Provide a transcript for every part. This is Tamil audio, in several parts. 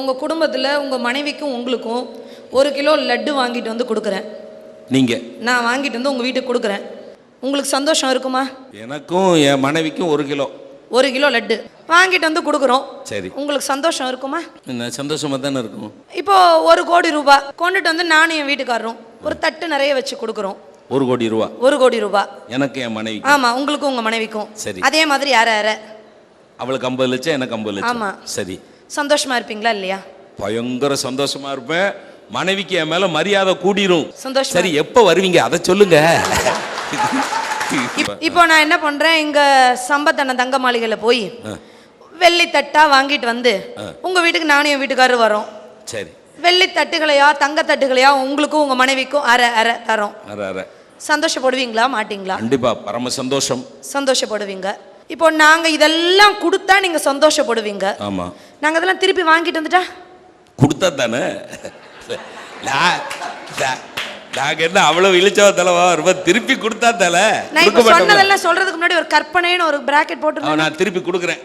உங்கள் குடும்பத்தில் உங்கள் மனைவிக்கும் உங்களுக்கும் ஒரு கிலோ லட்டு வாங்கிட்டு வந்து கொடுக்குறேன். நீங்க? நான் வாங்கிட்டு வந்து உங்கள் வீட்டுக்கு கொடுக்குறேன். உங்களுக்கு சந்தோஷம் இருக்குமா? எனக்கும் என் மனைவிக்கும் ஒரு கிலோ. ஒரு கிலோ லட்டு வாங்கிட்டு வந்து கொடுக்குறோம். சரி. உங்களுக்கு சந்தோஷம் இருக்குமா? சந்தோஷமா தானே இருக்கும்? இப்போ ஒரு கோடி ரூபாய் கொண்டுட்டு வந்து நானும் என் வீட்டுக்காரரும் ஒரு தட்டு நிறைய வச்சு கொடுக்குறோம். ஒரு கோடி ரூபா? ஒரு கோடி ரூபாய் எனக்கு என் மனைவி ஆமாம் உங்களுக்கும் உங்கள் மனைவிக்கும். சரி. அதே மாதிரி யார யார? அவளுக்கு ஐம்பது லட்சம் எனக்கு ஐம்பது லட்சம். ஆமா. சரி. சந்தோஷமா இருப்பீங்களா இல்லையா? பயங்கர சந்தோஷமா இருப்பேன். மனைவிக்கு என் மேல மரியாதை கூடிரும். சந்தோஷமா சரி எப்ப வருவீங்க? அதை சொல்லுங்க. இப்- இப்போ நான் என்ன பண்றேன் இங்க சம்பத்தண்ண தங்க மாளிகையில போய் வெள்ளி தட்டா வாங்கிட்டு வந்து உங்க வீட்டுக்கு நானும் என் வீட்டுக்காரர் வரோம். சரி. வெள்ளி தட்டுகளையா தங்க தட்டுகளையா உங்களுக்கும் உங்க மனைவிக்கும் அரை அரை தரோம். அற அற. சந்தோஷப்படுவீங்களா மாட்டீங்களா? கண்டிப்பா பரம சந்தோஷம். சந்தோஷப்படுவீங்க. இப்போ நாங்க இதெல்லாம் கொடுத்தா நீங்க சந்தோஷப்படுவீங்க. ஆமா. நாங்க இதெல்லாம் திருப்பி வாங்கிட்டு வந்துட்டா? கொடுத்தா தானே நாங்க என்ன அவ்வளவு இழிச்சவ தலைவா? ரொம்ப திருப்பி கொடுத்தா தலை நான் இப்போ. சொன்னதெல்லாம் சொல்றதுக்கு முன்னாடி ஒரு கற்பனைன்னு ஒரு பிராக்கெட் போட்டு நான் திருப்பி கொடுக்குறேன்.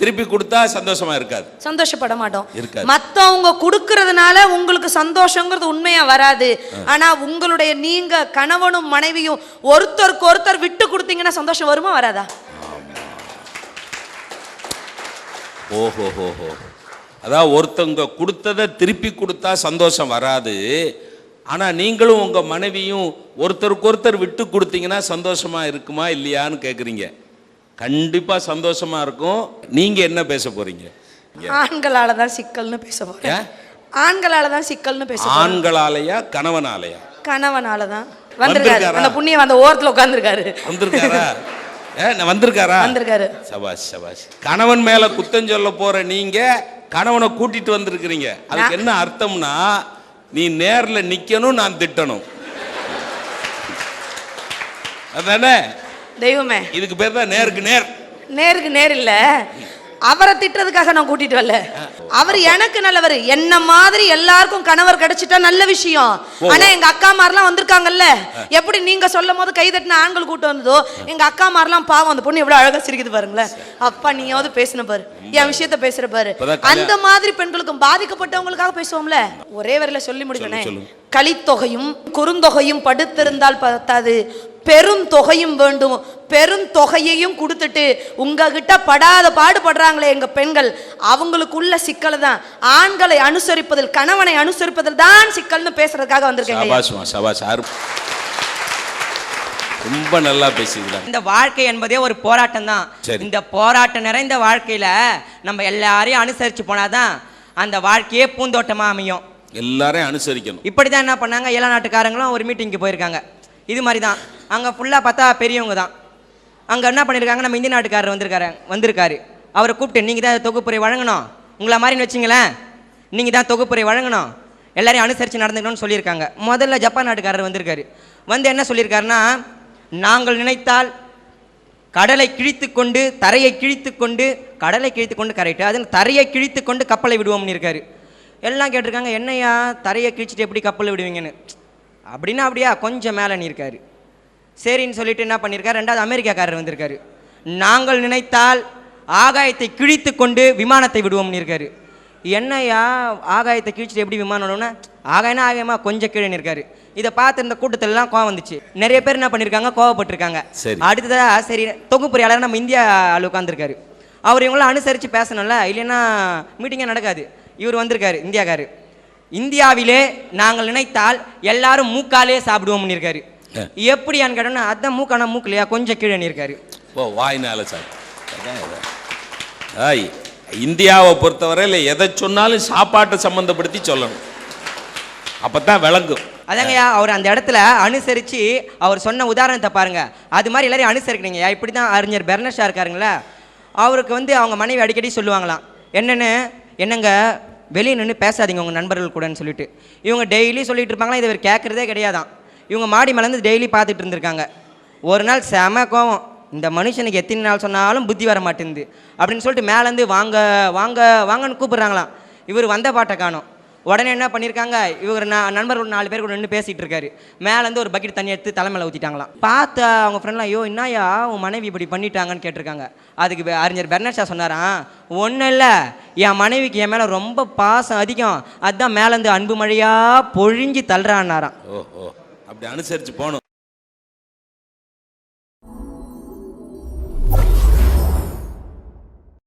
திருப்பி கொடுத்தா சந்தோஷமா இருக்காது. சந்தோஷப்பட மாட்டோம். இருக்காது. மத்தவங்க கொடுக்கறதுனால உங்களுக்கு சந்தோஷங்கிறது உண்மையா வராது. ஆனா உங்களுடைய நீங்க கணவனும் மனைவியும் ஒருத்தருக்கு ஒருத்தர் விட்டு கொடுத்தீங்கன்னா சந்தோஷம் வருமா வராதா? ஓஹோ ஹோ அதான் ஒருத்தவங்க கொடுத்ததை திருப்பி கொடுத்தா சந்தோஷம் வராது. ஆனா நீங்களும் உங்க மனைவியும் ஒருத்தருக்கு ஒருத்தர் விட்டு கொடுத்தீங்கன்னா சந்தோஷமா இருக்குமா இல்லையான்னு கேக்குறீங்க. கண்டிப்பா சந்தோஷமா இருக்கும். நீங்க என்ன பேச போறீங்க? ஆண்களால தான் சிக்கல்னு பேச ஏன்? ஆண்களால தான் சிக்கல்னு பேச ஆண்களாலையா கணவனாலையா? கணவனால தான். வந்திருக்காரு? அந்த புண்ணியம் அந்த ஓரத்துல உட்கார்ந்திருக்காரு. வந்திருக்காரா? வந்திருக்காரா? வந்திருக்காரு. சபாஷ் சபாஷ். கணவன் மேல குத்தம் சொல்ல போற நீங்க கணவனை கூட்டிட்டு வந்திருக்கிறீங்க. அதுக்கு என்ன அர்த்தம்னா நீ நேர்ல நிக்கணும் நான் திட்டணும். அதானே? தெய்வமே. இதுக்கு பேர் தான் நேருக்கு நேர். நேருக்கு நேர் இல்ல. அவரை திட்டுறதுக்காக நான் கூட்டிட்டு வரல. அவர் எனக்கு நல்லவர். என்ன மாதிரி எல்லாருக்கும் கணவர் கிடைச்சிட்டா நல்ல விஷயம். ஆனா எங்க அக்கா மாதிரிலாம் வந்திருக்காங்கல்ல. எப்படி நீங்க சொல்லும் போது கை தட்டின ஆண்கள் கூட்டம் வந்ததோ எங்க அக்கா மாதிரிலாம் பாவம் அந்த பொண்ணு எவ்வளவு அழகா சிரிக்குது பாருங்களேன். அப்பா நீயாவது பேசின பாரு. என் விஷயத்த பேசுற பாரு. அந்த மாதிரி பெண்களுக்கும் பாதிக்கப்பட்டவங்களுக்காக பேசுவோம்ல. ஒரே வரையில சொல்லி முடிக்கணே சொல்லுங்க. கலித்தொகையும் குறுந்தொகையும் படுத்திருந்தால் பத்தாது. பெரும் தொகையும் வேண்டும். பெரும் தொகையையும் கொடுத்துட்டு உங்ககிட்ட படாத பாடுபடுறாங்களே எங்க பெண்கள். அவங்களுக்குள்ள சிக்கல் தான். ஆண்களை அனுசரிப்பதில் கணவனை அனுசரிப்பதில் தான் சிக்கல்னு பேசுறதுக்காக வந்திருக்கேங்க ஐயா. சபாஷ்மா சபாஷ் அரு ரொம்ப நல்லா பேசிக்கலாம் இந்த வாழ்க்கை என்பதே ஒரு போராட்டம் தான். இந்த போராட்டம் நிறைந்த வாழ்க்கையில நம்ம எல்லாரையும் அனுசரிச்சு போனாதான் அந்த வாழ்க்கையே பூந்தோட்டமா அமையும். எல்லாரையும் அனுசரிக்கணும். இப்படிதான் என்ன பண்ணாங்க ஏழா நாட்டுக்காரங்களும் ஒரு மீட்டிங்க்கு போயிருக்காங்க. இது மாதிரி தான் அங்கே ஃபுல்லாக பார்த்தா பெரியவங்க தான். அங்கே என்ன பண்ணியிருக்காங்க நம்ம இந்திய நாட்டுக்காரர் வந்திருக்காரு வந்திருக்காரு. அவரை கூப்பிட்டு நீங்கள் தான் தொகுப்புரை வழங்கணும். உங்களை மாதிரின்னு வச்சிங்களேன். நீங்கள் தான் தொகுப்புரை வழங்கணும். எல்லாரையும் அனுசரித்து நடந்துக்கணும்னு சொல்லியிருக்காங்க. முதல்ல ஜப்பான் நாட்டுக்காரர் வந்திருக்காரு. வந்து என்ன சொல்லியிருக்காருன்னா நாங்கள் நினைத்தால் கடலை கிழித்து கொண்டு தரையை கிழித்து கொண்டு கடலை கிழித்து கொண்டு கரெக்டு அதில் தரையை கிழித்து கொண்டு கப்பலை விடுவோம்னு இருக்காரு. எல்லாம் கேட்டிருக்காங்க என்னையா தரையை கிழிச்சிட்டு எப்படி கப்பலை விடுவீங்கன்னு? அப்படின்னா அப்படியா கொஞ்சம் மேலே நிற்காரு. சரின்னு சொல்லிட்டு என்ன பண்ணியிருக்காரு ரெண்டாவது அமெரிக்காக்காரர் வந்திருக்காரு. நாங்கள் நினைத்தால் ஆகாயத்தை கிழித்து கொண்டு விமானத்தை விடுவோம்னு இருக்காரு. என்னையா ஆகாயத்தை கிழிச்சிட்டு எப்படி விமானம் விடுவோம்னா? ஆகாயம்னா ஆகாயமா? கொஞ்சம் கீழே நிற்காரு. இதை பார்த்து இந்த கூட்டத்திலலாம் கோவம் வந்துச்சு. நிறைய பேர் என்ன பண்ணியிருக்காங்க கோவப்பட்டிருக்காங்க. சரி. அடுத்ததா சரி தொகுப்புரையாளர் நம்ம இந்தியா ஆள் உட்காந்துருக்காரு அவர் இவங்களாம் அனுசரித்து பேசணும்ல? இல்லைன்னா மீட்டிங்கே நடக்காது. இவர் வந்திருக்காரு இந்தியாக்காரு. இந்தியாவிலே நாங்கள் நினைத்தால் எல்லாரும் மூக்காலே சாப்பிடுவோம்னு இருக்காரு. எப்படியான்னு கேட்டோன்னா அதான் மூக்கானா மூக்கலையா கொஞ்சம் கீழே இருக்காரு ஓ வாய்னால சார். ஆய் இந்தியாவை பொறுத்தவரையில் எதை சொன்னாலும் சாப்பாட்டை சம்மந்தப்படுத்தி சொல்லணும். அப்பதான் விளங்கும். அதாங்கய்யா அவர் அந்த இடத்துல அனுசரித்து அவர் சொன்ன உதாரணத்தை பாருங்க. அது மாதிரி எல்லாரையும் அனுசரிக்கிறீங்கய்யா. இப்படி தான் அறிஞர் பெர்னஷா இருக்காருங்களா அவருக்கு வந்து அவங்க மனைவி அடிக்கடி சொல்லுவாங்களாம். என்னென்னு என்னங்க வெளியே நின்று பேசாதீங்க உங்கள் நண்பர்கள் கூடன்னு சொல்லிட்டு. இவங்க டெய்லி சொல்லிட்டு இருப்பாங்களா? இதை இவர் கேட்குறதே கிடையாதான் இவங்க மாடி மேலேருந்து டெய்லி பார்த்துட்டு இருந்திருக்காங்க. ஒரு நாள் செம கோவம். இந்த மனுஷனுக்கு எத்தனை நாள் சொன்னாலும் புத்தி வர மாட்டேங்குது. அப்படின்னு சொல்லிட்டு மேலேருந்து வாங்க வாங்க வாங்கன்னு கூப்பிட்றாங்களாம். இவர் வந்த பாட்டை காணும். உடனே என்ன பண்ணியிருக்காங்க? இவர் நான் நண்பர்கள் நாலு பேர் கூட நின்று பேசிகிட்டு இருக்காரு. மேலேருந்து ஒரு பக்கெட் தண்ணி எடுத்து தலைமையில் ஊற்றிட்டாங்களாம் பார்த்த அவங்க ஃப்ரெண்ட்லாம் ஐயோ என்னையா உன் மனைவி இப்படி பண்ணிட்டாங்கன்னு கேட்டிருக்காங்க. அதுக்கு அறிஞர் பெர்னட்ஷா சொன்னாராம் ஒன்றும் இல்லை. என் மனைவிக்கு என் மேலே ரொம்ப பாசம் அதிகம். அதுதான் மேலேருந்து அன்பு மழையாக பொழிஞ்சு தள்ளுறான்னாராம். ஓ ஓ அப்படி அனுசரிச்சு போகணும்.